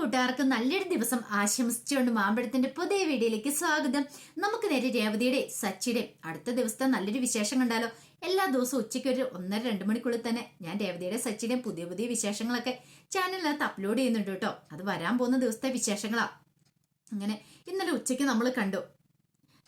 കൂട്ടുകാർക്ക് നല്ലൊരു ദിവസം ആശംസിച്ചുകൊണ്ട് മാമ്പഴത്തിന്റെ പുതിയ വീഡിയോയിലേക്ക് സ്വാഗതം. നമുക്ക് നേരെ രേവതിയുടെ സച്ചിയുടെ അടുത്ത ദിവസത്തെ നല്ലൊരു വിശേഷം കണ്ടാലോ? എല്ലാ ദിവസവും ഉച്ചയ്ക്ക് ഒരു ഒന്നര രണ്ട് മണിക്കുള്ളിൽ തന്നെ ഞാൻ രേവതിയുടെ സച്ചിയുടെ പുതിയ പുതിയ വിശേഷങ്ങളൊക്കെ ചാനലിനകത്ത് അപ്ലോഡ് ചെയ്യുന്നുണ്ട് കേട്ടോ. അത് വരാൻ പോകുന്ന ദിവസത്തെ വിശേഷങ്ങളാ. അങ്ങനെ ഇന്നലെ ഉച്ചയ്ക്ക് നമ്മൾ കണ്ടു.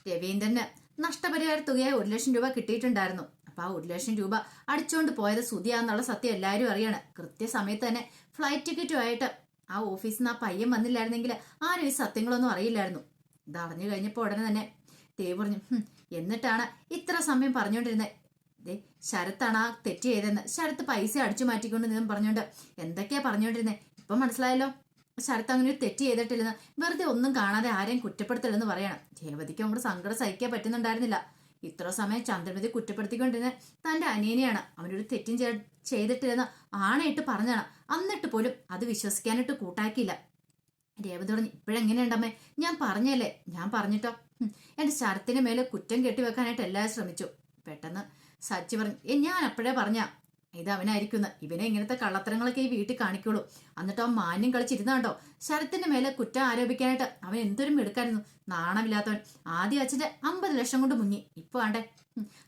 രവീന്ദ്രന് നഷ്ടപരിഹാര തുകയായി ഒരു ലക്ഷം രൂപ കിട്ടിയിട്ടുണ്ടായിരുന്നു. അപ്പൊ ആ ഒരു ലക്ഷം രൂപ അടിച്ചുകൊണ്ട് പോയത് സുതിയാന്നുള്ള സത്യം എല്ലാവരും അറിയാണ്. കൃത്യസമയത്ത് തന്നെ ഫ്ലൈറ്റ് ടിക്കറ്റുമായിട്ട് ആ ഓഫീസിൽ നിന്ന് ആ പയ്യൻ വന്നില്ലായിരുന്നെങ്കിൽ ആരും ഈ സത്യങ്ങളൊന്നും അറിയില്ലായിരുന്നു. ഇത് അറിഞ്ഞു കഴിഞ്ഞപ്പോൾ ഉടനെ തന്നെ ദേവ് പറഞ്ഞു "ഹും, എന്നിട്ടാണ് ഇത്ര സമയം പറഞ്ഞുകൊണ്ടിരുന്നത് ദേ ശരത്താണ് ആ തെറ്റ് ചെയ്തതെന്ന്. ശരത്ത് പൈസ അടിച്ചു മാറ്റിക്കൊണ്ട് നിന്നും പറഞ്ഞുകൊണ്ട് എന്തൊക്കെയാ പറഞ്ഞുകൊണ്ടിരുന്നത് ഇപ്പം മനസ്സിലായല്ലോ. ശരത്ത് അങ്ങനെ ഒരു തെറ്റ് ചെയ്തിട്ടില്ലെന്ന്. വെറുതെ ഒന്നും കാണാതെ ആരെയും കുറ്റപ്പെടുത്തില്ലെന്ന് പറയണം. രേവതിക്ക് നമ്മുടെ സങ്കടം സഹിക്കാൻ പറ്റുന്നുണ്ടായിരുന്നില്ല. ഇത്ര സമയം ചന്ദ്രമതി കുറ്റപ്പെടുത്തിക്കൊണ്ടിരുന്ന തന്റെ അനിയനെയാണ്. അവനൊരു തെറ്റും ചെയ്തിട്ടില്ലെന്ന് ആണയിട്ട് പറഞ്ഞാണ് എന്നിട്ട് പോലും അത് വിശ്വസിക്കാനായിട്ട് കൂട്ടാക്കിയില്ല. രേവതി പറഞ്ഞു ഇപ്പോഴെങ്ങനെയുണ്ടമ്മേ? ഞാൻ പറഞ്ഞല്ലേ? ഞാൻ പറഞ്ഞിട്ടോ? എന്റെ ശരത്തിന് മേലെ കുറ്റം കെട്ടിവെക്കാനായിട്ട് എല്ലാവരും ശ്രമിച്ചു. പെട്ടെന്ന് സച്ചി പറഞ്ഞു "ഏ, ഞാൻ അപ്പോഴേ പറഞ്ഞ ഇത് അവനായിരിക്കുന്ന. ഇവനെ ഇങ്ങനത്തെ കള്ളത്തരങ്ങളൊക്കെ ഈ വീട്ടിൽ കാണിക്കുള്ളൂ. എന്നിട്ട് അവൻ മാന്യം കളിച്ചിരുന്നാണ്ടോ ശരത്തിന്റെ മേലെ കുറ്റം ആരോപിക്കാനായിട്ട് അവൻ എന്തൊരു മിടുക്കായിരുന്നു. നാണമില്ലാത്തവൻ. ആദ്യം അച്ഛന്റെ അമ്പത് ലക്ഷം കൊണ്ട് മുങ്ങി. ഇപ്പൊ ആണ്ടേ.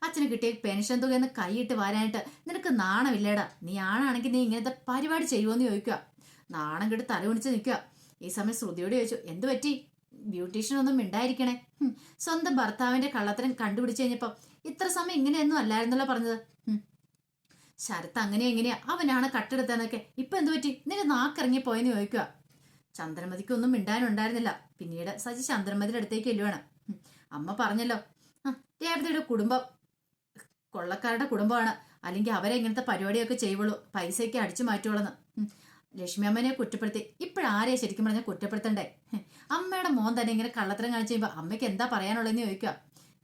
അച്ഛന് കിട്ടിയ പെൻഷൻ തുക എന്ന് കൈയിട്ട് വരാനായിട്ട് നിനക്ക് നാണമില്ലേടാ. നീ ആണാണെങ്കിൽ നീ ഇങ്ങനത്തെ പരിപാടി ചെയ്യുമോന്ന് ചോദിക്കുക നാണം കെട്ട് തലകുണിച്ച് നിൽക്കുക ഈ സമയം ശ്രുതിയോട് ചോദിച്ചു എന്തു പറ്റി? ബ്യൂട്ടീഷ്യൻ ഒന്നും മിണ്ടായിരിക്കണേ? സ്വന്തം ഭർത്താവിന്റെ കള്ളത്തരം കണ്ടുപിടിച്ചു കഴിഞ്ഞപ്പോ ഇത്ര സമയം ഇങ്ങനെയൊന്നും അല്ലായിരുന്നല്ലോ പറഞ്ഞത്. ശരത്ത് അങ്ങനെ എങ്ങനെയാ അവനാണ് കട്ടെടുത്തതെന്നൊക്കെ. ഇപ്പൊ എന്തു പറ്റി? നിന്റെ നാക്കിറങ്ങി പോയെന്ന് ചോദിക്കുക. ചന്ദ്രമതിക്കൊന്നും മിണ്ടാനുണ്ടായിരുന്നില്ല. പിന്നീട് സജി ചന്ദ്രമതിയുടെ അടുത്തേക്ക് എല്ലുവാണ്. അമ്മ പറഞ്ഞല്ലോ. രേവതിയുടെ കുടുംബം കൊള്ളക്കാരുടെ കുടുംബമാണ്. അല്ലെങ്കിൽ അവരെ ഇങ്ങനത്തെ പരിപാടിയൊക്കെ ചെയ്യുള്ളൂ. പൈസയ്ക്ക് അടിച്ചു മാറ്റുള്ളൂ ലക്ഷ്മി അമ്മനെ കുറ്റപ്പെടുത്തി. ഇപ്പോഴാരെയാ ശരിക്കും പറഞ്ഞാൽ കുറ്റപ്പെടുത്തണ്ടേ? അമ്മയുടെ മോൻ തന്നെ ഇങ്ങനെ കള്ളത്തരം കാണിച്ചു കഴിയുമ്പോൾ അമ്മയ്ക്ക് എന്താ പറയാനുള്ളതെന്ന് ചോദിക്കുക.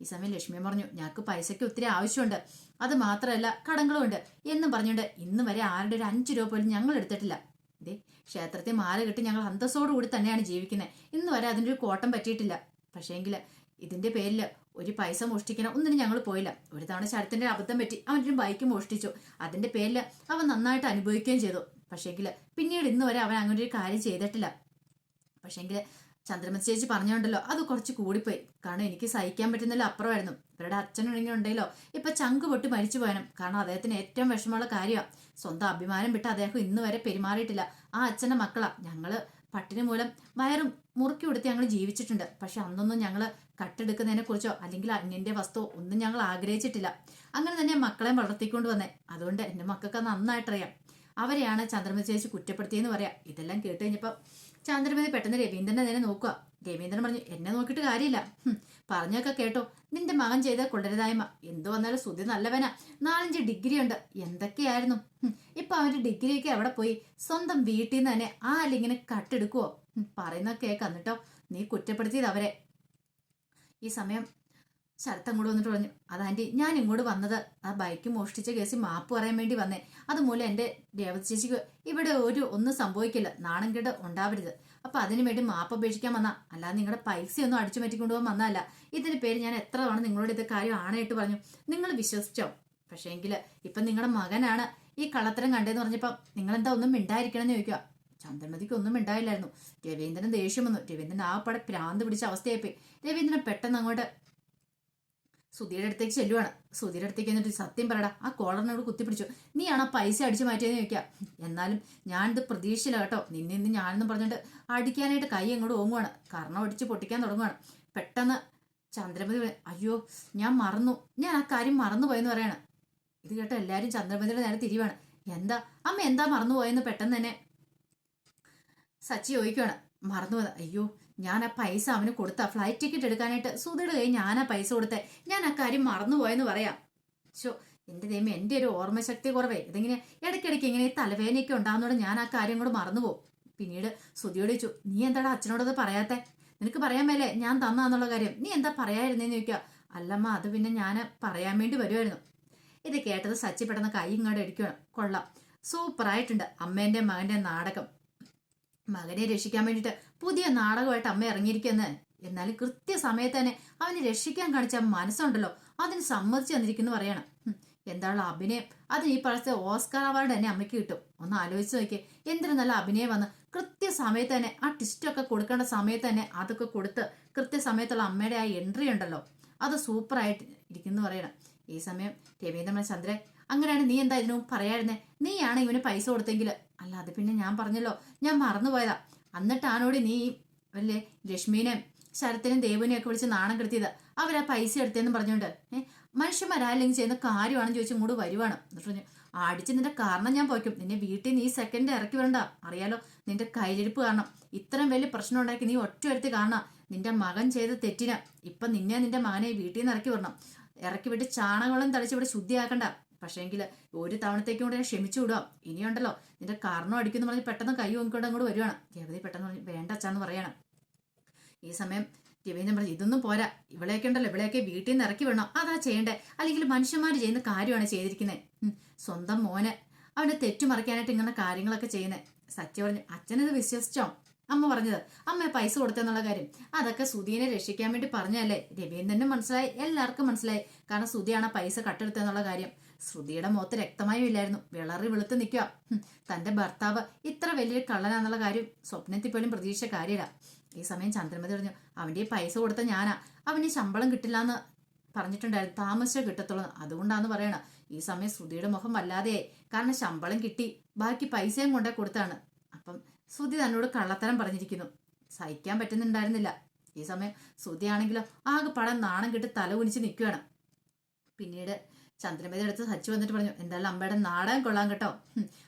ഈ സമയം ലക്ഷ്മി അമ്മ പറഞ്ഞു ഞങ്ങൾക്ക് പൈസയ്ക്ക് ഒത്തിരി ആവശ്യമുണ്ട്. അത് മാത്രമല്ല കടങ്ങളും ഉണ്ട് എന്നും പറഞ്ഞുകൊണ്ട് ഇന്ന് വരെ ആരുടെ ഒരു അഞ്ച് രൂപ പോലും ഞങ്ങൾ എടുത്തിട്ടില്ല. ഇതേ ക്ഷേത്രത്തെ മാല കെട്ടി ഞങ്ങൾ അന്തസ്സോടു കൂടി തന്നെയാണ് ജീവിക്കുന്നത് ഇന്ന് വരെ അതിന്റെ ഒരു കോട്ടം പറ്റിയിട്ടില്ല. പക്ഷേങ്കിൽ ഇതിന്റെ പേരിൽ ഒരു പൈസ മോഷ്ടിക്കണം ഒന്നിനും ഞങ്ങൾ പോയില്ല. ഒരു തവണ ശരത്തിന്റെ അബദ്ധം പറ്റി അവന്റെ ബൈക്ക് മോഷ്ടിച്ചു. അതിന്റെ പേരിൽ അവൻ നന്നായിട്ട് അനുഭവിക്കുകയും ചെയ്തു. പക്ഷേങ്കിൽ പിന്നീട് ഇന്ന് വരെ അവൻ അങ്ങനെ ഒരു കാര്യം ചെയ്തിട്ടില്ല. പക്ഷേങ്കിൽ ചന്ദ്രമതി ചേച്ചി പറഞ്ഞുണ്ടല്ലോ അത് കുറച്ച് കൂടിപ്പോയി. കാരണം എനിക്ക് സഹിക്കാൻ പറ്റുന്നില്ല അപ്പുറമായിരുന്നു. ഇവരുടെ അച്ഛനുണ്ടെങ്കിൽ ഉണ്ടെങ്കിലോ ഇപ്പൊ ചങ്ക് പൊട്ടി മരിച്ചു പോയനും. കാരണം അദ്ദേഹത്തിന് ഏറ്റവും വിഷമമുള്ള കാര്യമാണ് സ്വന്തം അഭിമാനം വിട്ട് അദ്ദേഹം ഇന്ന് വരെ പെരുമാറിയിട്ടില്ല. ആ അച്ഛന്റെ മക്കളാ. ഞങ്ങൾ പട്ടിണി മൂലം വയറും മുറുക്കി കൊടുത്ത് ഞങ്ങൾ ജീവിച്ചിട്ടുണ്ട്. പക്ഷെ അന്നൊന്നും ഞങ്ങൾ കട്ടെടുക്കുന്നതിനെ കുറിച്ചോ അല്ലെങ്കിൽ അന്യന്റെ വസ്തു ഒന്നും ഞങ്ങൾ ആഗ്രഹിച്ചിട്ടില്ല. അങ്ങനെ തന്നെ മക്കളെ വളർത്തിക്കൊണ്ട് വന്നേ. അതുകൊണ്ട് എന്റെ മക്കൾക്ക് നന്നായിട്ടറിയാം. അവരെയാണ് ചന്ദ്രമതി ചേച്ചി കുറ്റപ്പെടുത്തിയെന്ന് പറയാം. ഇതെല്ലാം കേട്ട് കഴിഞ്ഞപ്പോൾ ചന്ദ്രമതി പെട്ടെന്ന് രവീന്ദ്രനെ നേരെ നോക്കുക. രവീന്ദ്രൻ പറഞ്ഞു എന്നെ നോക്കിയിട്ട് കാര്യമില്ല. പറഞ്ഞൊക്കെ കേട്ടോ. നിന്റെ മകൻ ചെയ്ത കൊള്ളരുതായ്മ. എന്തു വന്നാലും സുധി നല്ലവനാ. നാലഞ്ച് ഡിഗ്രി ഉണ്ട് എന്തൊക്കെയായിരുന്നു ഇപ്പൊ അവന്റെ ഡിഗ്രിയൊക്കെ അവിടെ പോയി? സ്വന്തം വീട്ടിൽ നിന്ന് തന്നെ ആ അല്ലിങ്ങനെ കട്ടെടുക്കുവോ? പറയുന്ന കേക്കാന്നിട്ടോ നീ കുറ്റപ്പെടുത്തിയത് അവരെ ഈ സമയം ശരത്ത് അങ്ങോട്ട് വന്നിട്ട് പറഞ്ഞു അത് ആന്റി ഞാൻ ഇങ്ങോട്ട് വന്നത്. ആ ബൈക്ക് മോഷ്ടിച്ച കേസിൽ മാപ്പ് പറയാൻ വേണ്ടി വന്നേ. അതുമൂലം എന്റെ രേവതി ചേച്ചിക്ക് ഇവിടെ ഒരു ഒന്നും സംഭവിക്കില്ല. നാണം കേട് ഉണ്ടാവരുത്. അപ്പൊ അതിനു വേണ്ടി മാപ്പ് അപേക്ഷിക്കാൻ വന്ന. അല്ലാതെ നിങ്ങളുടെ പൈസയൊന്നും അടിച്ചു മാറ്റിക്കൊണ്ടുപോകാൻ വന്നതല്ല. ഇതിന് പേര് ഞാൻ എത്ര തവണ നിങ്ങളോട് ഇത് കാര്യം ആണായിട്ട് പറഞ്ഞു. നിങ്ങൾ വിശ്വസിച്ചോ? പക്ഷേങ്കിൽ ഇപ്പൊ നിങ്ങളുടെ മകനാണ് ഈ കള്ളത്തരം കണ്ടതെന്ന് പറഞ്ഞപ്പോ നിങ്ങൾ എന്താ ഒന്നും മിണ്ടായിരിക്കണം എന്ന് ചോദിക്കുക ചന്ദ്രമതിക്ക് ഒന്നും ഉണ്ടായില്ലായിരുന്നു രവീന്ദ്രൻ ദേഷ്യം വന്നു. രവീന്ദ്രൻ ആ പടം പ്രാന്ത് പിടിച്ച അവസ്ഥയായിപ്പോയി. രവീന്ദ്രൻ പെട്ടെന്ന് അങ്ങോട്ട് സുധിയുടെ അടുത്തേക്ക് ചെല്ലുവാണ്. സുധീരുടെ അടുത്തേക്ക് എന്നിട്ട് സത്യം പറയടാ ആ കോളറിനോട് കുത്തിപ്പിടിച്ചു. നീയാണ് ആ പൈസ അടിച്ചു മാറ്റിയെന്ന് ചോദിക്കാം? എന്നാലും ഞാനിത് പ്രതീക്ഷയില്ല കേട്ടോ. നിന്നെ ഇന്ന് ഞാനെന്നും പറഞ്ഞിട്ട് അടിക്കാനായിട്ട് കൈ അങ്ങോട്ട് ഓങ്ങുവാണ്. കർണം അടിച്ച് പൊട്ടിക്കാൻ തുടങ്ങുവാണ്. പെട്ടെന്ന് ചന്ദ്രമതി അയ്യോ ഞാൻ മറന്നു. ഞാൻ ആ കാര്യം മറന്നു പോയെന്ന് പറയാണ്. ഇത് കേട്ടോ എല്ലാവരും ചന്ദ്രമതിയുടെ നേരെ തിരിവാണ് എന്താ? അമ്മ എന്താ മറന്നു പോയെന്ന് പെട്ടെന്ന് തന്നെ? സച്ചി ചോദിക്കുവാണ്. മറന്നു പോയത് അയ്യോ ഞാൻ ആ പൈസ അവന് കൊടുത്ത ഫ്ലൈറ്റ് ടിക്കറ്റ് എടുക്കാനായിട്ട് സുധിട് കൈ ഞാൻ ആ പൈസ കൊടുത്തേ. ഞാൻ ആ കാര്യം മറന്നുപോയെന്ന് പറയാം. ഷോ എന്റെ ദൈവം എന്റെ ഒരു ഓർമ്മശക്തി കുറവേ. ഇതിങ്ങനെ ഇടയ്ക്കിടയ്ക്ക് ഇങ്ങനെ തലവേദനയൊക്കെ ഉണ്ടാകുന്നതോടെ ഞാൻ ആ കാര്യം കൂടെ മറന്നുപോകും പിന്നീട് സുധിയോട് ചോ നീ എന്താടാ അച്ഛനോടത് പറയാത്തെ? നിനക്ക് പറയാൻ മേലേ ഞാൻ തന്നാന്നുള്ള കാര്യം. നീ എന്താ പറയായിരുന്നേന്ന് ചോദിക്കുക. അല്ലമ്മ അത് പിന്നെ ഞാൻ പറയാൻ വേണ്ടി വരുമായിരുന്നു ഇത് കേട്ടത് സച്ചി പെട്ടെന്ന് കൈ ഇങ്ങോട്ട് അടിക്കണം കൊള്ളാം. സൂപ്പറായിട്ടുണ്ട്. അമ്മേന്റെ മകന്റെ നാടകം. മകനെ രക്ഷിക്കാൻ വേണ്ടിയിട്ട് പുതിയ നാടകമായിട്ട് അമ്മ ഇറങ്ങിയിരിക്കുമെന്ന് എന്നാലും കൃത്യസമയത്ത് തന്നെ അവനെ രക്ഷിക്കാൻ കാണിച്ച മനസ്സുണ്ടല്ലോ. അതിന് സമ്മതിച്ചു തന്നിരിക്കുന്നു പറയണം. എന്താണല്ലോ എന്താണ് അഭിനയം? അതിന് ഈ പഴത്തെ ഓസ്കാർ അവാർഡ് തന്നെ അമ്മയ്ക്ക് കിട്ടും. ഒന്ന് ആലോചിച്ച് നോക്കിയേ. എന്തൊരു നല്ല അഭിനയം വന്ന് കൃത്യ കൃത്യസമയത്ത് തന്നെ ആ ടിസ്റ്റൊക്കെ കൊടുക്കേണ്ട സമയത്ത് തന്നെ അതൊക്കെ കൊടുത്ത് കൃത്യസമയത്തുള്ള അമ്മയുടെ ആ എൻട്രി ഉണ്ടല്ലോ. അത് സൂപ്പറായിട്ട് ഇരിക്കുന്നു പറയണം. ഈ സമയം രവീന്ദ്രൻ ചന്ദ്രൻ അങ്ങനെയാണ് നീ എന്താ ഇതിനു പറയായിരുന്നേ നീയാണ് ഇവന് പൈസ കൊടുത്തെങ്കിൽ അല്ല അത് പിന്നെ ഞാൻ പറഞ്ഞല്ലോ. ഞാൻ മറന്നുപോയതാ. എന്നിട്ടാണോടി നീ അല്ലേ ലക്ഷ്മീനെ ശരത്തിനും ദേവനെയും ഒക്കെ വിളിച്ച് നാണം കെടുത്തിയത്. അവരാ പൈസ എടുത്തേന്ന് പറഞ്ഞുകൊണ്ട് ഏഹ് മനുഷ്യന്മാരാല്ലെങ്കിൽ ചെയ്യുന്ന കാര്യമാണെന്ന് ചോദിച്ചു ഇങ്ങോട്ട് വരുവാണ്. എന്നിട്ട് പറഞ്ഞു അടിച്ച് നിന്റെ കാരണം ഞാൻ പോയിക്കും. നിന്നെ വീട്ടിൽ നീ സെക്കൻഡ് ഇറക്കി വരണ്ട അറിയാലോ നിന്റെ കയ്യിലിരിപ്പ് കാരണം. ഇത്രയും വലിയ പ്രശ്നം ഉണ്ടാക്കി നീ ഒറ്റ എടുത്ത് കാണണം നിന്റെ മകൻ ചെയ്ത തെറ്റിന്. ഇപ്പൊ നിന്നെ നിന്റെ മകനെ വീട്ടിൽ നിന്ന് ഇറക്കി വരണം ഇറക്കി വിട്ട് ചാണകവെള്ളം തളിച്ച് ഇവിടെ ശുദ്ധിയാക്കണ്ട. പക്ഷേങ്കിൽ ഒരു തവണത്തേക്കും കൂടെ ക്ഷമിച്ചു വിടുക. ഇനിയുണ്ടല്ലോ. നിന്റെ കാരണം അടിക്കുന്നു പറഞ്ഞ് പെട്ടെന്ന് കൈ നോക്കിക്കൊണ്ട് അങ്ങോട്ട് വരുവാണ് രവതി പെട്ടെന്ന് പറഞ്ഞു വേണ്ട അച്ഛാന്ന് പറയണം ഈ സമയം രവീന്ദ്രൻ പറഞ്ഞു ഇതൊന്നും പോരാ. ഇവിടെയൊക്കെ ഉണ്ടല്ലോ. ഇവിടെയൊക്കെ വീട്ടിൽ നിന്ന് ഇറക്കി വിടണം. അതാ ചെയ്യണ്ടേ. അല്ലെങ്കിൽ മനുഷ്യന്മാർ ചെയ്യുന്ന കാര്യമാണ് ചെയ്തിരിക്കുന്നത് സ്വന്തം മോനെ. അവനെ തെറ്റുമറിക്കാനായിട്ട് ഇങ്ങനെ കാര്യങ്ങളൊക്കെ ചെയ്യുന്നത് സത്യം പറഞ്ഞു അച്ഛനത് വിശ്വസിച്ചോ? അമ്മ പറഞ്ഞത് അമ്മ പൈസ കൊടുത്തെന്നുള്ള കാര്യം. അതൊക്കെ സുധീനെ രക്ഷിക്കാൻ വേണ്ടി പറഞ്ഞല്ലേ രവീന്ദ്രനും മനസ്സിലായി എല്ലാവർക്കും മനസ്സിലായി. കാരണം സുധിയാണ് പൈസ കട്ടെടുത്തെന്നുള്ള കാര്യം. ശ്രുതിയുടെ മുഖത്ത് രക്തമായും ഇല്ലായിരുന്നു. വിളറി വെളുത്ത് നിൽക്കുക തന്റെ ഭർത്താവ് ഇത്ര വലിയൊരു കള്ളനാന്നുള്ള കാര്യം സ്വപ്നത്തിൽ പോലും പ്രതീക്ഷ കാര്യമില്ല. ഈ സമയം ചന്ദ്രമതി പറഞ്ഞു അവന്റെ പൈസ കൊടുത്ത ഞാനാ. അവന് ശമ്പളം കിട്ടില്ല എന്ന് പറഞ്ഞിട്ടുണ്ടായിരുന്നു. താമസിച്ചേ കിട്ടത്തുള്ളൂ. അതുകൊണ്ടാന്ന് പറയണ. ഈ സമയം ശ്രുതിയുടെ മുഖം വല്ലാതെയായി. കാരണം ശമ്പളം കിട്ടി ബാക്കി പൈസയും കൊണ്ടേ കൊടുത്താണ്. അപ്പം ശ്രുതി തന്നോട് കള്ളത്തരം പറഞ്ഞിരിക്കുന്നു. സഹിക്കാൻ പറ്റുന്നുണ്ടായിരുന്നില്ല. ഈ സമയം ശ്രുതി ആണെങ്കിലോ ആകെ പടം നാണം കിട്ടി തല കുനിച്ച് നിൽക്കുകയാണ് പിന്നീട് ചന്ദ്രമതി അടുത്ത് സച്ചു വന്നിട്ട് പറഞ്ഞു എന്തായാലും അമ്മയുടെ നാടകം കൊള്ളാൻ കേട്ടോ.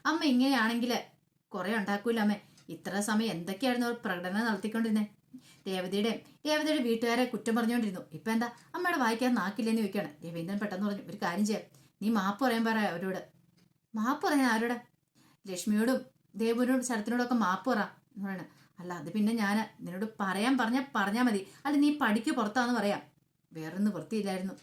അമ്മ ഇങ്ങനെയാണെങ്കിൽ കുറെ ഉണ്ടാക്കൂല അമ്മേ. ഇത്ര സമയം എന്തൊക്കെയായിരുന്നു അവർ പ്രകടനം നടത്തിക്കൊണ്ടിരുന്നേ? രേവതിയുടെ രേവതിയുടെ വീട്ടുകാരെ കുറ്റം പറഞ്ഞുകൊണ്ടിരുന്നു. ഇപ്പൊ എന്താ? അമ്മയുടെ വായിക്കാൻ നാക്കില്ലെന്ന് ചോദിക്കുകയാണ്. രവീന്ദ്രൻ പെട്ടെന്ന് പറഞ്ഞു ഒരു കാര്യം ചെയ്യാം. നീ മാപ്പ് പറയാൻ പറ അവരോട്. മാപ്പ് പറയാൻ ആരോട്? ലക്ഷ്മിയോടും ദേവുവിനോടും ശരത്തിനോടൊക്കെ മാപ്പ് പറ എന്ന് പറയണ. അല്ല അത് പിന്നെ ഞാൻ നിന്നോട് പറയാൻ പറഞ്ഞാൽ പറഞ്ഞാൽ മതി. അല്ല നീ പഠിക്ക് പുറത്താന്ന് പറയാം. വേറൊന്നും വൃത്തിയില്ലായിരുന്നു.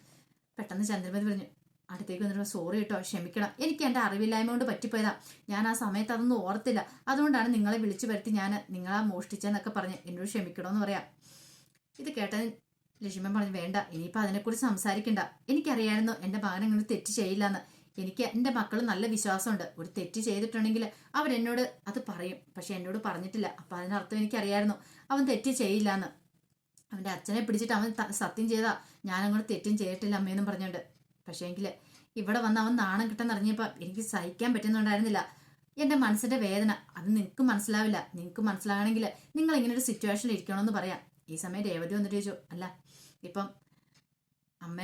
പെട്ടെന്ന് ചന്ദ്രമതി പറഞ്ഞു അടുത്തേക്ക് വന്നിട്ട് സോറി കേട്ടോ ക്ഷമിക്കണം. എനിക്ക് എന്റെ അറിവില്ലായ്മ കൊണ്ട് പറ്റിപ്പോയതാ. ഞാൻ ആ സമയത്ത് അതൊന്നും ഓർത്തില്ല. അതുകൊണ്ടാണ് നിങ്ങളെ വിളിച്ചു വരുത്തി ഞാൻ നിങ്ങളാ മോഷ്ടിച്ചെന്നൊക്കെ പറഞ്ഞ് എന്നോട് ക്ഷമിക്കണമെന്ന് പറയാം. ഇത് കേട്ടതിന് ലക്ഷ്മൻ പറഞ്ഞു വേണ്ട ഇനിയിപ്പോൾ അതിനെക്കുറിച്ച് സംസാരിക്കണ്ട. എനിക്കറിയായിരുന്നു എന്റെ മകൻ അങ്ങനെ തെറ്റ് ചെയ്യില്ലെന്ന്. എനിക്ക് എന്റെ മക്കൾ നല്ല വിശ്വാസമുണ്ട്. ഒരു തെറ്റ് ചെയ്തിട്ടുണ്ടെങ്കിൽ അവരെന്നോട് അത് പറയും. പക്ഷെ എന്നോട് പറഞ്ഞിട്ടില്ല. അപ്പം അതിനർത്ഥം എനിക്കറിയായിരുന്നു. അവൻ തെറ്റ് ചെയ്യില്ല എന്ന് അവന്റെ അച്ഛനെ പിടിച്ചിട്ട് അവൻ സത്യം ചെയ്താ. ഞാനങ്ങോട്ട് തെറ്റും ചെയ്തിട്ടില്ല അമ്മയെന്നും പറഞ്ഞുണ്ട്. പക്ഷേ എങ്കിൽ ഇവിടെ വന്ന് അവൻ നാണം കിട്ടാൻ ഇറങ്ങിയപ്പോൾ എനിക്ക് സഹിക്കാൻ പറ്റുന്നുണ്ടായിരുന്നില്ല. എന്റെ മനസ്സിന്റെ വേദന. അത് നിങ്ങൾക്ക് മനസ്സിലാവില്ല. നിങ്ങൾക്ക് മനസ്സിലാകണമെങ്കിൽ നിങ്ങൾ ഇങ്ങനെ ഒരു സിറ്റുവേഷനിൽ ഇരിക്കണമെന്ന് പറയാം. ഈ സമയം രേവതി വന്നിട്ട് ചോദിച്ചു അല്ല ഇപ്പം അമ്മ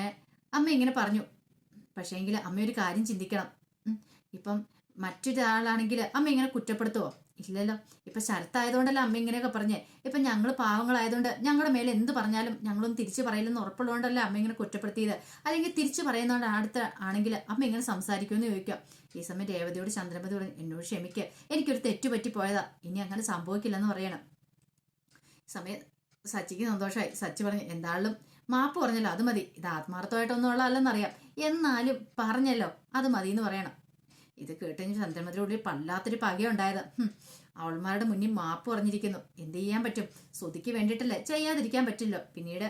അമ്മ ഇങ്ങനെ പറഞ്ഞു. പക്ഷേങ്കിൽ അമ്മ ഒരു കാര്യം ചിന്തിക്കണം. ഇപ്പം മറ്റൊരാളാണെങ്കിൽ അമ്മ ഇങ്ങനെ കുറ്റപ്പെടുത്തുവോ? ഇല്ലല്ലോ. ഇപ്പൊ ശരത്തായതുകൊണ്ടല്ല അമ്മ ഇങ്ങനെയൊക്കെ പറഞ്ഞേ. ഇപ്പൊ ഞങ്ങൾ പാവങ്ങളായതുകൊണ്ട് ഞങ്ങളുടെ മേലെ എന്ത് പറഞ്ഞാലും ഞങ്ങളൊന്നും തിരിച്ചു പറയില്ലെന്ന് ഉറപ്പുള്ളതുകൊണ്ടല്ല അമ്മ ഇങ്ങനെ കുറ്റപ്പെടുത്തിയത്. അല്ലെങ്കിൽ തിരിച്ചു പറയുന്നതുകൊണ്ട് അടുത്ത ആണെങ്കിൽ അമ്മ ഇങ്ങനെ സംസാരിക്കുമെന്ന് ചോദിക്കാം. ഈ സമയം രേവതിയോട് ചന്ദ്രമതി പറഞ്ഞു എന്നോട് ക്ഷമിക്കുക എനിക്കൊരു തെറ്റ് പറ്റിപ്പോയതാ. ഇനി അങ്ങനെ സംഭവിക്കില്ലെന്ന് പറയണം. സമയം സച്ചിക്ക് സന്തോഷമായി സച്ചി പറഞ്ഞു എന്തായാലും മാപ്പ് പറഞ്ഞല്ലോ അത് മതി. ഇത് ആത്മാർത്ഥമായിട്ടൊന്നും ഉള്ളതല്ലെന്നറിയാം. എന്നാലും പറഞ്ഞല്ലോ അത് മതി എന്ന് പറയണം. ഇത് കേട്ടുകഴിഞ്ഞ് ഉള്ളിൽ പല്ലാത്തൊരു പകയുണ്ടായത് അവൾമാരുടെ മുന്നിൽ മാപ്പ് പറഞ്ഞിരിക്കുന്നു. എന്ത് ചെയ്യാൻ പറ്റും? ശ്രുതിക്ക് വേണ്ടിയിട്ടല്ലേ ചെയ്യാതിരിക്കാൻ പറ്റില്ലോ. പിന്നീട്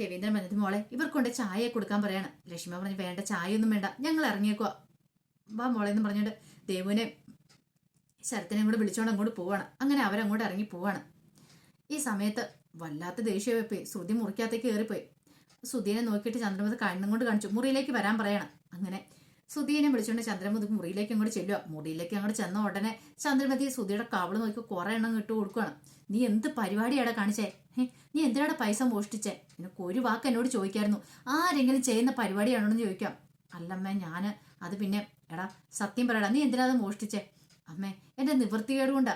രവീന്ദ്രൻ പറഞ്ഞത് മോളെ ഇവർക്കൊണ്ട് ചായ കൊടുക്കാൻ പറയാണ്. ലക്ഷ്മി പറഞ്ഞു വേണ്ട ചായ ഒന്നും വേണ്ട. ഞങ്ങൾ ഇറങ്ങിയേക്കുക വാ മോളെ എന്ന് പറഞ്ഞുകൊണ്ട് ദേവുവിനെ ശരത്തിനെ കൂടെ വിളിച്ചോണ്ട് അങ്ങോട്ട് പോവാണ്. അങ്ങനെ അവരങ്ങോട്ട് ഇറങ്ങി പോവാണ്. ഈ സമയത്ത് വല്ലാത്ത ദേഷ്യമായി പോയി. ശ്രുതി മുറിക്കകത്തേക്ക് കയറിപ്പോയി. സുധീനെ നോക്കിയിട്ട് ചന്ദ്രമുഖ് കണ്ണും കൊണ്ട് കാണിച്ചു. മുറിയിലേക്ക് വരാൻ പറയണം. അങ്ങനെ സുധീനെ വിളിച്ചുകൊണ്ട് ചന്ദ്രമതി മുറിയിലേക്ക് അങ്ങോട്ട് ചെല്ലുക മുറിയിലേക്ക് അങ്ങോട്ട് ചെന്ന ഉടനെ ചന്ദ്രമതി സുധിയുടെ കവൾ നോക്കി കുറെ എണ്ണം ഇട്ട് കൊടുക്കുകയാണ് നീ എന്ത് പരിപാടിയാടാ കാണിച്ചേ? നീ എന്തിനാടാ പൈസ മോഷ്ടിച്ചേ? നിനക്ക് ഒരു വാക്ക് എന്നോട് ചോദിക്കായിരുന്നു. ആരെങ്കിലും ചെയ്യുന്ന പരിപാടിയാണോ എന്ന് ചോദിക്കാം. അല്ലമ്മേ ഞാൻ അത് പിന്നെ എടാ സത്യം പറയടാ. നീ എന്തിനാ അത് മോഷ്ടിച്ചേ? അമ്മേ എന്റെ നിവൃത്തികേട് കൊണ്ടാ.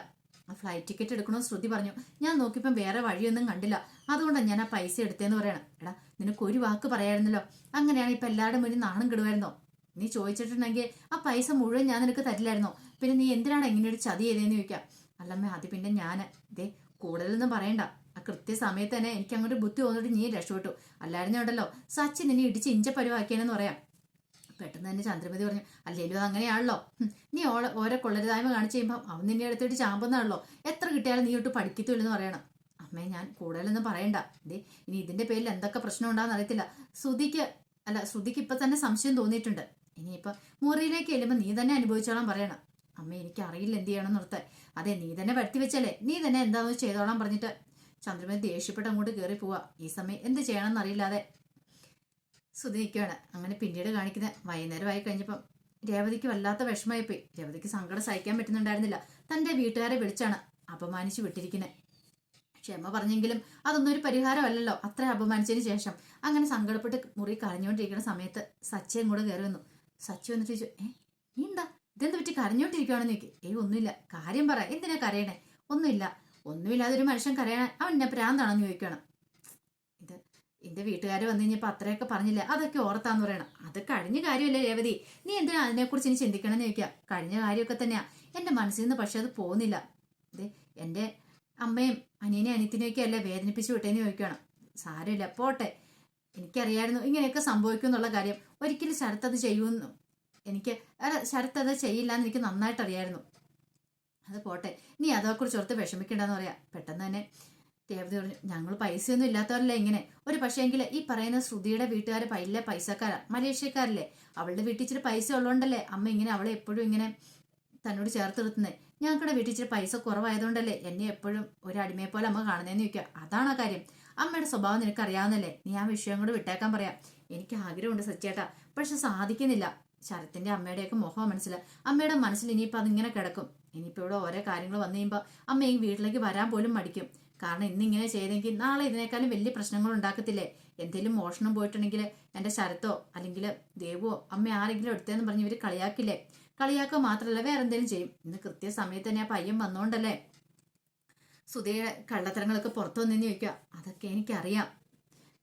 ഫ്ലൈറ്റ് ടിക്കറ്റ് എടുക്കണമെന്ന് ശ്രുതി പറഞ്ഞു. ഞാൻ നോക്കിയപ്പം വേറെ വഴിയൊന്നും കണ്ടില്ല. അതുകൊണ്ടാണ് ഞാൻ ആ പൈസ എടുത്തേന്ന് പറയണം. എടാ നിനക്ക് ഒരു വാക്ക് പറയായിരുന്നല്ലോ. അങ്ങനെയാണ് ഇപ്പൊ എല്ലാവരുടെ മുന്നിൽ നാണം കിടുവായിരുന്നോ? നീ ചോദിച്ചിട്ടുണ്ടെങ്കിൽ ആ പൈസ മുഴുവൻ ഞാൻ നിനക്ക് തരില്ലായിരുന്നോ? പിന്നെ നീ എന്തിനാണ് ഇങ്ങനെ ഒരു ചതി ചെയ്തതെന്ന് ചോദിക്കാം? അല്ലമ്മ അത് പിന്നെ ഞാൻ ഇതേ കൂടുതലൊന്നും പറയണ്ട. ആ കൃത്യസമയത്ത് തന്നെ എനിക്ക് അങ്ങോട്ട് ബുദ്ധി തോന്നിട്ട് നീ രക്ഷപ്പെട്ടു. അല്ലായിരുന്നുണ്ടല്ലോ സച്ചിൻ നിന്നെ ഇടിച്ച് ഇഞ്ച പരുവാക്കിയാണെന്ന് പറയാം. പെട്ടെന്ന് തന്നെ ചന്ദ്രമതി പറഞ്ഞു അല്ലേലും അങ്ങനെയാണല്ലോ. നീ ഓരോ കൊള്ളരുതായ്മ കാണിച്ചു കഴിയുമ്പോൾ അവൻ നിന്നെ എടുത്തിട്ട് ചാമ്പുന്നാണല്ലോ. എത്ര കിട്ടിയാലും നീ ഇട്ട് പഠിക്കത്തുമില്ലെന്ന് പറയണം. അമ്മേ ഞാൻ കൂടുതലൊന്നും പറയണ്ട. ദേ ഇനി ഇതിന്റെ പേരിൽ എന്തൊക്കെ പ്രശ്നം ഉണ്ടാകുന്ന അറിയത്തില്ല. ശ്രുതിക്ക് അല്ല ശ്രുതിക്ക് ഇപ്പൊ തന്നെ സംശയം തോന്നിയിട്ടുണ്ട്. ഇനിയിപ്പൊ മുറിയിലേക്ക് ചെല്ലുമ്പോൾ നീ തന്നെ അനുഭവിച്ചോളാൻ പറയണം. അമ്മ എനിക്ക് അറിയില്ല എന്ത് ചെയ്യണം നിർത്താൻ അതെ നീ തന്നെ വരുത്തി വെച്ചല്ലേ? നീ തന്നെ എന്താണെന്ന് ചെയ്തോളാൻ പറഞ്ഞിട്ട്. ചന്ദ്രമതി ദേഷ്യപ്പെട്ട് അങ്ങോട്ട് കയറി പോവാ. ഈ സമയം എന്ത് ചെയ്യണമെന്ന് അറിയില്ലാതെ. ശ്രുതി നിൽക്കുകയാണ് അങ്ങനെ പിന്നീട് കാണിക്കുന്ന. വൈകുന്നേരമായി കഴിഞ്ഞപ്പം രേവതിക്ക് വല്ലാത്ത വിഷമമായിപ്പോയി. രേവതിക്ക് സങ്കടം സഹിക്കാൻ പറ്റുന്നുണ്ടായിരുന്നില്ല. തന്റെ വീട്ടുകാരെ വിളിച്ചാണ് അപമാനിച്ചു വിട്ടിരിക്കുന്നത് ക്ഷമ പറഞ്ഞെങ്കിലും അതൊന്നും ഒരു പരിഹാരമല്ലല്ലോ. അത്ര അപമാനിച്ചതിന് ശേഷം അങ്ങനെ സങ്കടപ്പെട്ട് മുറി കരഞ്ഞുകൊണ്ടിരിക്കുന്ന സമയത്ത് സച്ചയും കൂടെ കയറി വന്നു. സച്ചു വന്നിട്ട് ചോദിച്ചു ഏ നീ എന്താ? ഇതെന്ത് പറ്റി? കരഞ്ഞോണ്ടിരിക്കുവാണെന്ന് ചോദിക്കും. ഏയ് ഒന്നുമില്ല. കാര്യം പറ. എന്തിനാ കരയണേ? ഒന്നുമില്ല. ഒന്നുമില്ലാതെ ഒരു മനുഷ്യൻ കരയണ അവൻ എന്നെ പ്രാന്താണെന്ന് ചോദിക്കണം ഇത് എന്റെ വീട്ടുകാർ വന്നു കഴിഞ്ഞപ്പോൾ അത്രയൊക്കെ പറഞ്ഞില്ല? അതൊക്കെ ഓർത്താന്ന് പറയണം. അത് കഴിഞ്ഞ കാര്യമല്ലേ രേവതി? നീ എന്തിനാ അതിനെക്കുറിച്ച് ഇനി ചിന്തിക്കണം എന്ന് ചോദിക്കുക. കഴിഞ്ഞ കാര്യമൊക്കെ തന്നെയാ. എന്റെ മനസ്സിൽ നിന്ന് പക്ഷെ അത് പോകുന്നില്ല. ഇത് അമ്മയും അനിയനെ അനിയത്തിനെയൊക്കെ അല്ലേ വേദനിപ്പിച്ചു വിട്ടേന്ന് ചോദിക്കണം സാരമില്ല പോട്ടെ. എനിക്കറിയായിരുന്നു ഇങ്ങനെയൊക്കെ സംഭവിക്കും എന്നുള്ള കാര്യം. ഒരിക്കലും ശരത്ത് അത് ചെയ്യുമെന്നും എനിക്ക് അല്ല അത് ചെയ്യില്ല എന്ന് എനിക്ക് നന്നായിട്ട് അറിയായിരുന്നു. അത് പോട്ടെ. നീ അതേക്കുറിച്ച് ഓർത്ത് വിഷമിക്കണ്ടെന്ന് പറയാം. പെട്ടെന്ന് തന്നെ രേവതി പറഞ്ഞു ഞങ്ങൾ പൈസയൊന്നും ഇല്ലാത്തവരല്ലേ ഇങ്ങനെ. ഒരു പക്ഷേങ്കിൽ ഈ പറയുന്ന ശ്രുതിയുടെ വീട്ടുകാർ പല്ല പൈസക്കാരാ മലേഷ്യക്കാരല്ലേ. അവളുടെ വീട്ടിൽ ഇച്ചിരി പൈസ ഉള്ളതുകൊണ്ടല്ലേ അമ്മ ഇങ്ങനെ അവളെ എപ്പോഴും ഇങ്ങനെ തന്നോട് ചേർത്ത് നിർത്തുന്നത് ഞങ്ങളുടെ വീട്ടിൽ ഇച്ചിരി പൈസ കുറവായതുകൊണ്ടല്ലേ എന്നെ എപ്പോഴും ഒരു അടിമയെ പോലെ അമ്മ കാണുന്നതെന്ന് ചോദിക്കുക. അതാണ് ആ കാര്യം. അമ്മയുടെ സ്വഭാവം നിനക്ക് അറിയാവുന്നല്ലേ നീ ആ വിഷയം കൂടെ വിട്ടേക്കാൻ പറയാം. എനിക്ക് ആഗ്രഹമുണ്ട് സച്ചേട്ടാ പക്ഷെ സാധിക്കുന്നില്ല. ശരത്തിന്റെ അമ്മയുടെയൊക്കെ മുഖം മനസ്സിൽ അമ്മയുടെ മനസ്സിൽ ഇനിയിപ്പോൾ അതിങ്ങനെ കിടക്കും. ഇനിയിപ്പോൾ ഇവിടെ ഓരോ കാര്യങ്ങൾ വന്നു കഴിയുമ്പോൾ അമ്മ ഈ വീട്ടിലേക്ക് വരാൻ പോലും മടിക്കും. കാരണം ഇന്നിങ്ങനെ ചെയ്തെങ്കിൽ നാളെ ഇതിനേക്കാളും വലിയ പ്രശ്നങ്ങൾ ഉണ്ടാക്കത്തില്ലേ? എന്തെങ്കിലും മോഷണം പോയിട്ടുണ്ടെങ്കിൽ എന്റെ ശരത്തോ അല്ലെങ്കിൽ ദേവോ അമ്മ ആരെങ്കിലും എടുത്തേന്ന് പറഞ്ഞ് ഇവർ കളിയാക്കില്ലേ? കളിയാക്കുക മാത്രമല്ല വേറെ എന്തെങ്കിലും ചെയ്യും. ഇന്ന് കൃത്യസമയത്ത് തന്നെ ആ പയ്യൻ വന്നോണ്ടല്ലേ? സുധയുടെ കള്ളത്തരങ്ങളൊക്കെ പുറത്തു വന്നെന്ന് ചോദിക്കുക. അതൊക്കെ എനിക്കറിയാം.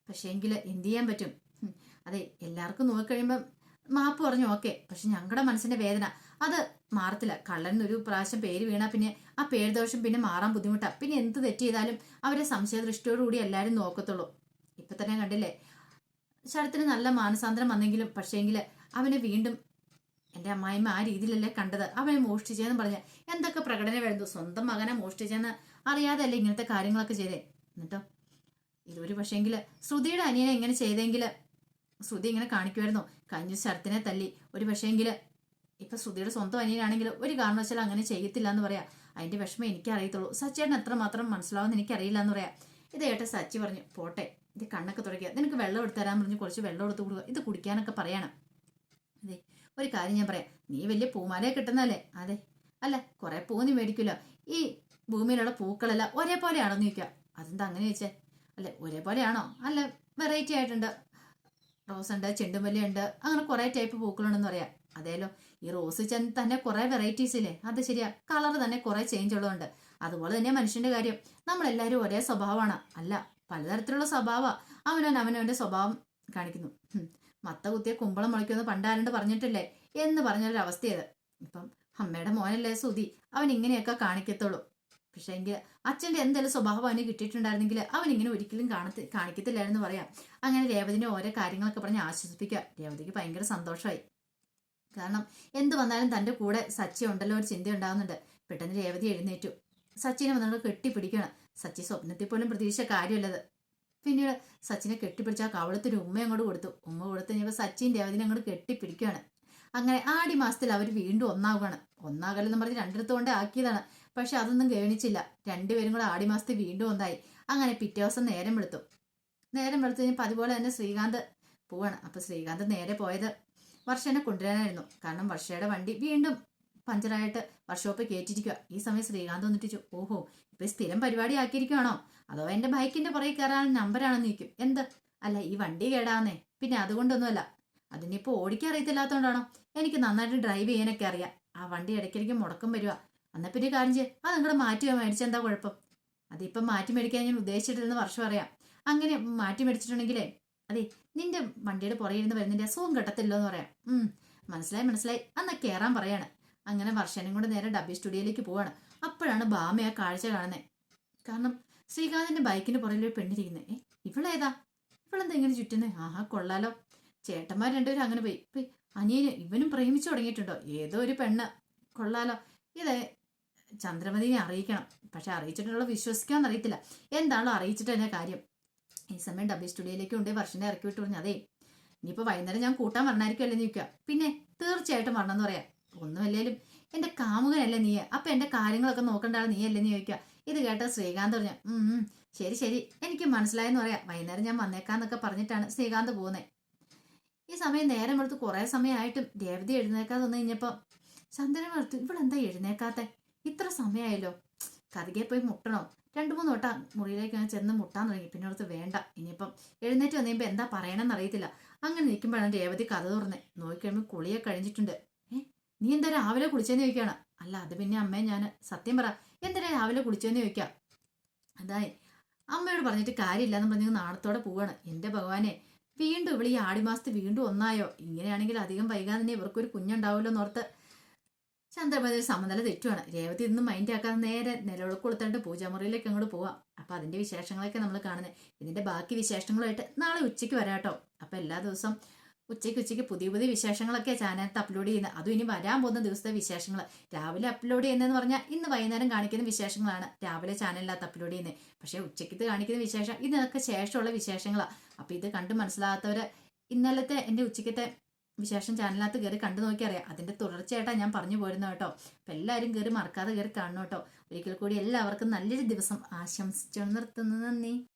പക്ഷേ എങ്കിൽ എന്ത് ചെയ്യാൻ പറ്റും? അതെ എല്ലാവർക്കും നോക്കിക്കഴിയുമ്പം മാപ്പ് പറഞ്ഞു ഓക്കെ. പക്ഷെ ഞങ്ങളുടെ മനസ്സിന്റെ വേദന. അത് മാറത്തില്ല. കള്ളൻ ഒരു പ്രാവശ്യം പേര് വീണാ പിന്നെ ആ പേര് ദോഷം പിന്നെ മാറാൻ ബുദ്ധിമുട്ടാ. പിന്നെ എന്ത് തെറ്റ് ചെയ്താലും അവരെ സംശയദൃഷ്ടിയോടുകൂടി എല്ലാവരും നോക്കത്തുള്ളൂ. ഇപ്പൊ തന്നെ കണ്ടില്ലേ? ശരത്തിന് നല്ല മാനസാന്തരം വന്നെങ്കിലും പക്ഷേങ്കിൽ അവനെ വീണ്ടും എന്റെ അമ്മായിമ്മ ആ രീതിയിലല്ലേ കണ്ടത്. അവനെ മോഷ്ടിച്ചെന്ന് പറഞ്ഞ എന്തൊക്കെ പ്രകടനം വരുന്നു. സ്വന്തം മകനെ മോഷ്ടിച്ചെന്ന് അറിയാതല്ലേ ഇങ്ങനത്തെ കാര്യങ്ങളൊക്കെ ചെയ്തേ. എന്നിട്ടോ? ഇതൊരു പക്ഷേങ്കിൽ ശ്രുതിയുടെ അനിയനെ ഇങ്ങനെ ചെയ്തെങ്കിൽ ശ്രുതി ഇങ്ങനെ കാണിക്കുമായിരുന്നു കഞ്ഞു ശരത്തിനെ തല്ലി. ഒരു പക്ഷേങ്കിൽ ഇപ്പൊ ശ്രുതിയുടെ സ്വന്തം അനിയനാണെങ്കിൽ ഒരു കാരണവശാലും അങ്ങനെ ചെയ്യത്തില്ല എന്ന് പറയാം. അതിന്റെ വിഷമം എനിക്ക് അറിയത്തുള്ളൂ സച്ചേട്ടൻ എത്രമാത്രം മനസ്സിലാവുമെന്ന് എനിക്കറിയില്ല എന്ന് പറയാം. ഇത് ഏട്ട സച്ചി പറഞ്ഞു പോട്ടെ ഇത് കണ്ണൊക്കെ തുടക്കുക നിനക്ക് വെള്ളം എടുത്തു തരാൻ പറഞ്ഞു കുറച്ച് വെള്ളം എടുത്ത് കൊടുക്കുക ഇത് കുടിക്കാനൊക്കെ പറയണം. അതെ ഒരു കാര്യം ഞാൻ പറയാം. നീ വലിയ പൂമാലയെ കിട്ടുന്നല്ലേ അതെ. അല്ല കുറെ പൂ നീ മേടിക്കുമല്ലോ ഈ ഭൂമിയിലുള്ള പൂക്കളെല്ലാം ഒരേപോലെയാണെന്ന് ചോദിക്കുക അതെന്താ അങ്ങനെ ചോദിച്ചേ? അല്ലെ ഒരേപോലെയാണോ? അല്ല വെറൈറ്റി ആയിട്ടുണ്ട്. റോസ് ഉണ്ട് ചെണ്ടുമല്ലി ഉണ്ട് അങ്ങനെ കുറെ ടൈപ്പ് പൂക്കളുണ്ടെന്ന് പറയാം. അതേലോ ഈ റോസ് തന്നെ കുറെ വെറൈറ്റീസ് ഇല്ലേ? അത് ശരിയാ കളർ തന്നെ കുറെ ചേഞ്ച് ഉള്ളതുണ്ട്. അതുപോലെ തന്നെ മനുഷ്യന്റെ കാര്യം. നമ്മളെല്ലാവരും ഒരേ സ്വഭാവമാണ്. അല്ല പലതരത്തിലുള്ള സ്വഭാവ. അവനവൻ അവനവന്റെ സ്വഭാവം കാണിക്കുന്നു. മത്ത കുത്തിയ കുമ്പളം മുളയ്ക്കുമെന്ന് പണ്ടാരണ്ട് പറഞ്ഞിട്ടില്ലേ? എന്ന് പറഞ്ഞൊരു അവസ്ഥയത് ഇപ്പം അമ്മയുടെ മോനല്ലേ സുതി അവൻ ഇങ്ങനെയൊക്കെ കാണിക്കത്തുള്ളൂ പക്ഷേ എങ്കിൽ അച്ഛന്റെ എന്തെങ്കിലും സ്വഭാവം അവന് കിട്ടിയിട്ടുണ്ടായിരുന്നെങ്കിൽ അവൻ ഇങ്ങനെ ഒരിക്കലും കാണത്തി കാണിക്കത്തില്ലായിരുന്നു പറയാം. അങ്ങനെ രേവതിനെ ഓരോ കാര്യങ്ങളൊക്കെ പറഞ്ഞ് ആശ്വസിപ്പിക്കുക രേവതിക്ക് ഭയങ്കര സന്തോഷമായി കാരണം എന്ത് വന്നാലും തന്റെ കൂടെ സച്ചി ഉണ്ടല്ലോ ഒരു ചിന്ത ഉണ്ടാകുന്നുണ്ട് പെട്ടെന്ന് രേവതി എഴുന്നേറ്റു. സച്ചിനെ വന്നുകൊണ്ട് കെട്ടിപ്പിടിക്കണം. സച്ചി സ്വപ്നത്തിൽ പോലും പ്രതീക്ഷ കാര്യമല്ലത്. പിന്നീട് സച്ചിനെ കെട്ടിപ്പിടിച്ച ആ കവളത്തിന് ഉമ്മ അങ്ങോട്ട് കൊടുത്തു. ഉമ്മ കൊടുത്തു കഴിഞ്ഞപ്പോൾ സച്ചിൻ രേവതിനെ അങ്ങോട്ട് കെട്ടിപ്പിടിക്കുകയാണ്. അങ്ങനെ ആടി മാസത്തിൽ അവർ വീണ്ടും ഒന്നാവുകയാണ്. ഒന്നാകലെന്ന് പറഞ്ഞ് രണ്ടിടത്ത് കൊണ്ട് ആക്കിയതാണ്. പക്ഷെ അതൊന്നും ഗവനിച്ചില്ല. രണ്ടുപേരും കൂടെ ആടി മാസത്തിൽ വീണ്ടും ഒന്നായി. അങ്ങനെ പിറ്റേ ദിവസം നേരം വെളുത്തു. നേരം വെളുത്തു കഴിഞ്ഞപ്പോൾ അതുപോലെ തന്നെ ശ്രീകാന്ത് പോവാണ്. അപ്പോൾ ശ്രീകാന്ത് നേരെ പോയത് വർഷനെ കൊണ്ടുവരാനായിരുന്നു. കാരണം വർഷയുടെ വണ്ടി വീണ്ടും പഞ്ചറായിട്ട് വർക്ക്ഷോപ്പ് കയറ്റിയിരിക്കുക ഈ സമയം ശ്രീകാന്ത് വന്നിട്ട് ഓഹോ ഇപ്പൊ സ്ഥിരം പരിപാടി ആക്കിയിരിക്കുകയാണോ അതോ എന്റെ ബൈക്കിന്റെ പുറകെ കയറാൻ നമ്പരാണെന്ന് നിൽക്കും എന്ത്? അല്ല ഈ വണ്ടി കേടാന്നേ. പിന്നെ അതുകൊണ്ടൊന്നുമല്ല. അതിനിപ്പോ ഓടിക്കാൻ അറിയത്തില്ലാത്തതുകൊണ്ടാണോ എനിക്ക് നന്നായിട്ട് ഡ്രൈവ് ചെയ്യാനൊക്കെ അറിയാം. ആ വണ്ടി ഇടയ്ക്കിടയ്ക്ക് മുടക്കം വരിക എന്നാ പിന്നെ കാര്യം ചെയ്യ. അത് നിങ്ങളുടെ മാറ്റി മേടിച്ചെന്താ കുഴപ്പം? അതിപ്പം മാറ്റി മേടിക്കാൻ ഞാൻ ഉദ്ദേശിച്ചിട്ടില്ലെന്ന് വർഷം അറിയാം. അങ്ങനെ മാറ്റി മേടിച്ചിട്ടുണ്ടെങ്കിലേ അതെ നിന്റെ വണ്ടിയുടെ പുറകെ ഇരുന്ന് വരുന്നതിന്റെ അസുഖം കിട്ടത്തില്ലോ എന്ന് പറയാം മനസ്സിലായി മനസ്സിലായി. അന്നാ കയറാൻ പറയാണ്. അങ്ങനെ വർഷനും കൂടെ നേരെ ഡബി സ്റ്റുഡിയോയിലേക്ക് പോവാണ്. അപ്പോഴാണ് ഭാമ ആ കാഴ്ച കാണുന്നത് കാരണം ശ്രീകാന്തിന്റെ ബൈക്കിന് പുറകിൽ ഒരു പെണ്ണിരിക്കുന്നത് ഏ ഇവളേതാ? ഇവളെന്താ ഇങ്ങനെ ചുറ്റുന്നേ? ആഹാ കൊള്ളാലോ. ചേട്ടന്മാർ രണ്ടുപേരും അങ്ങനെ പോയി. പോയി അനിയന് ഇവനും പ്രേമിച്ചു തുടങ്ങിയിട്ടുണ്ടോ? ഏതോ ഒരു പെണ്ണ്. കൊള്ളാലോ. ഇതേ ചന്ദ്രമതിനെ അറിയിക്കണം. പക്ഷെ അറിയിച്ചിട്ടുള്ള വിശ്വസിക്കാൻ അറിയത്തില്ല. എന്താണോ അറിയിച്ചിട്ട് തന്നെ കാര്യം. ഈ സമയം ഡബി സ്റ്റുഡിയോയിലേക്ക് കൊണ്ട് വർഷനെ ഇറക്കി വിട്ടു പറഞ്ഞു അതേ ഇനിയിപ്പോൾ വൈകുന്നേരം ഞാൻ കൂട്ടാൻ വരണമായിരിക്കുമല്ലേ നിൽക്കുക പിന്നെ തീർച്ചയായിട്ടും വരണമെന്ന് പറയാം. ഒന്നുമല്ലേലും എന്റെ കാമുകനല്ലേ നീ? അപ്പൊ എന്റെ കാര്യങ്ങളൊക്കെ നോക്കണ്ട നീ അല്ലേ നീ ചോദിക്കുക. ഇത് കേട്ട ശ്രീകാന്ത് പറഞ്ഞു ശരി ശരി. എനിക്ക് മനസ്സിലായെന്ന് പറയാം. വൈകുന്നേരം ഞാൻ വന്നേക്കാന്നൊക്കെ പറഞ്ഞിട്ടാണ് ശ്രീകാന്ത് പോകുന്നത് ഈ സമയം നേരം എടുത്ത് കുറെ സമയമായിട്ടും ദേവതി എഴുന്നേക്കാതെ വന്നു കഴിഞ്ഞപ്പോ ചന്ദ്രൻ ഇവിടെ എന്താ എഴുന്നേക്കാത്ത? ഇത്ര സമയമായല്ലോ. കതികെ പോയി മുട്ടണോ? രണ്ടു മൂന്ന് വട്ട മുറിയിലേക്ക് ചെന്ന് മുട്ടാൻ തുടങ്ങി. പിന്നെ അടുത്ത് വേണ്ട. ഇനിയിപ്പം എഴുന്നേറ്റ് വന്നു എന്താ പറയണമെന്ന് അറിയത്തില്ല. അങ്ങനെ നിൽക്കുമ്പോഴാണ് രേവതി കഥ തുറന്നേ. നോക്കിക്കഴിയുമ്പോൾ കുളിയെ കഴിഞ്ഞിട്ടുണ്ട്. നീ എന്താ രാവിലെ കുളിച്ചെന്ന് ചോദിക്കുകയാണ്? അല്ല അത് പിന്നെ അമ്മയെ ഞാൻ സത്യം പറ. എന്തിനാ രാവിലെ കുളിച്ചെന്ന് ചോദിക്കാം? അതായി. അമ്മയോട് പറഞ്ഞിട്ട് കാര്യമില്ല എന്ന് പറഞ്ഞ് നാണത്തോടെ പോവാണ്. എന്റെ ഭഗവാനെ വീണ്ടും ഇവിടെ ഈ ആടിമാസത്ത് വീണ്ടും ഒന്നായോ? ഇങ്ങനെയാണെങ്കിൽ അധികം വൈകാതെ തന്നെ ഇവർക്കൊരു കുഞ്ഞുണ്ടാവുമല്ലോ എന്നോർത്ത് ചന്ദ്രമതി സമനില തെറ്റുവാണ്. രേവതി ഇന്ന് മൈൻഡ് ആക്കാതെ നേരെ നിലവിളക്ക് കൊടുത്തിട്ട് പൂജാമുറിയിലേക്ക് അങ്ങോട്ട് പോവാം. അപ്പൊ അതിന്റെ വിശേഷങ്ങളൊക്കെ നമ്മൾ കാണുന്നത് ഇതിന്റെ ബാക്കി വിശേഷങ്ങളുമായിട്ട് നാളെ ഉച്ചയ്ക്ക് വരാട്ടോ. അപ്പൊ എല്ലാ ദിവസവും ഉച്ചയ്ക്ക് ഉച്ചയ്ക്ക് പുതിയ പുതിയ വിശേഷങ്ങളൊക്കെ ചാനലത്ത് അപ്ലോഡ് ചെയ്യുന്നത്. അതും ഇനി വരാൻ പോകുന്ന ദിവസത്തെ വിശേഷങ്ങൾ രാവിലെ അപ്ലോഡ് ചെയ്യുന്നതെന്ന് പറഞ്ഞാൽ ഇന്ന് വൈകുന്നേരം കാണിക്കുന്ന വിശേഷങ്ങളാണ് രാവിലെ ചാനലിനകത്ത് അപ്ലോഡ് ചെയ്യുന്നത് പക്ഷേ ഉച്ചയ്ക്കത്ത് കാണിക്കുന്ന വിശേഷം ഇതിനൊക്കെ ശേഷമുള്ള വിശേഷങ്ങളാണ് അപ്പോൾ ഇത് കണ്ട് മനസ്സിലാകാത്തവർ ഇന്നലത്തെ എന്റെ ഉച്ചയ്ക്കത്തെ വിശേഷം ചാനലിനകത്ത് കയറി കണ്ടു നോക്കിയറിയാം അതിന്റെ തുടർച്ചയായിട്ടാണ് ഞാൻ പറഞ്ഞു പോരുന്നത് കേട്ടോ. അപ്പം എല്ലാവരും കയറി മറക്കാതെ കയറി കാണണം കേട്ടോ. ഒരിക്കൽ കൂടി എല്ലാവർക്കും നല്ലൊരു ദിവസം ആശംസിച്ചു നിർത്തുന്നു. നന്ദി.